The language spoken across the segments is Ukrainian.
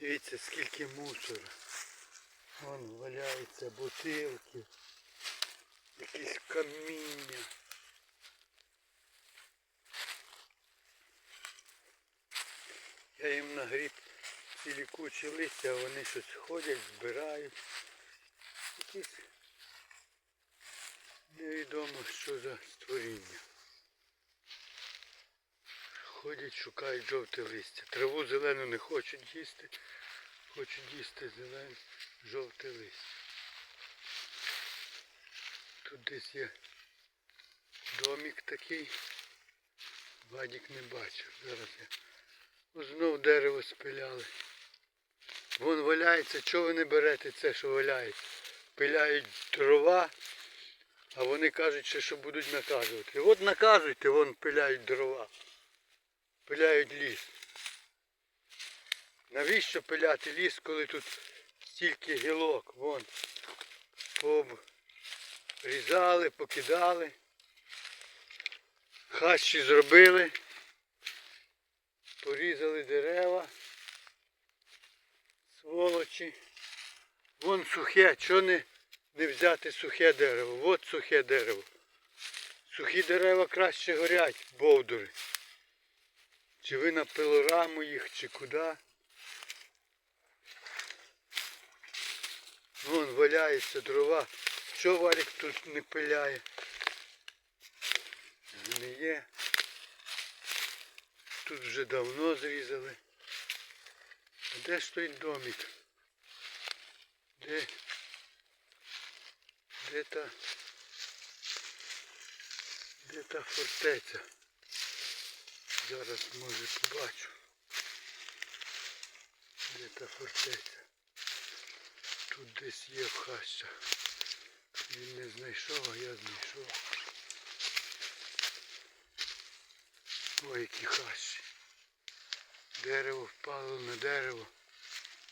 Дивіться, скільки мусора. Вон валяються бутилки, якісь каміння. Я їм нагріб цілі кучі листя, а вони щось ходять, збирають. Якісь невідомо що за створіння. Ходять, шукають жовте листя. Траву зелену не хочуть їсти, хочуть їсти зелене, жовте листя. Тут десь є домик такий. Вадік не бачив. Зараз я. О, знов дерево спиляли. Вон валяється, чого ви не берете це, що валяється? Пиляють дрова, а вони кажуть, що будуть наказувати. От наказуйте, вон пиляють дрова. Пиляють ліс. Навіщо пиляти ліс, коли тут стільки гілок? Вон. Порізали, покидали. Хащі зробили. Порізали дерева. Сволочі. Вон сухе, чого не, не взяти сухе дерево? От сухе дерево. Сухі дерева краще горять, бовдури. Чи ви на пилораму їх, чи куди? Вон валяється дрова. Що валік тут не пиляє? Не є. Тут вже давно зрізали. А де ж той домик? Де? Де та? Де та фортеця? Зараз може побачу. Де та фортеця? Тут десь є в хащах. Він не знайшов, а я знайшов. Ой, які хащі. Дерево впало на дерево.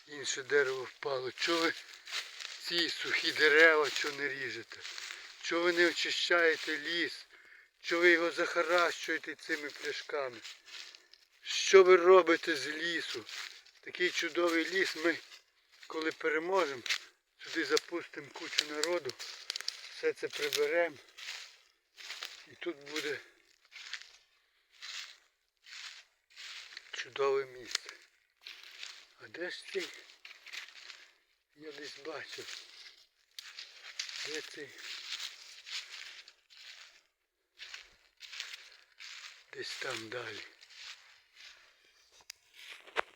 Інше дерево впало. Чого ви ці сухі дерева чого не ріжете? Чого ви не очищаєте ліс? Чого ви його захаращуєте цими пляшками? Що ви робите з лісу? Такий чудовий ліс ми, коли переможемо, сюди запустимо кучу народу, все це приберемо. І тут буде чудове місце. А де ж цей? Я десь бачив. Де цей? Десь там далі.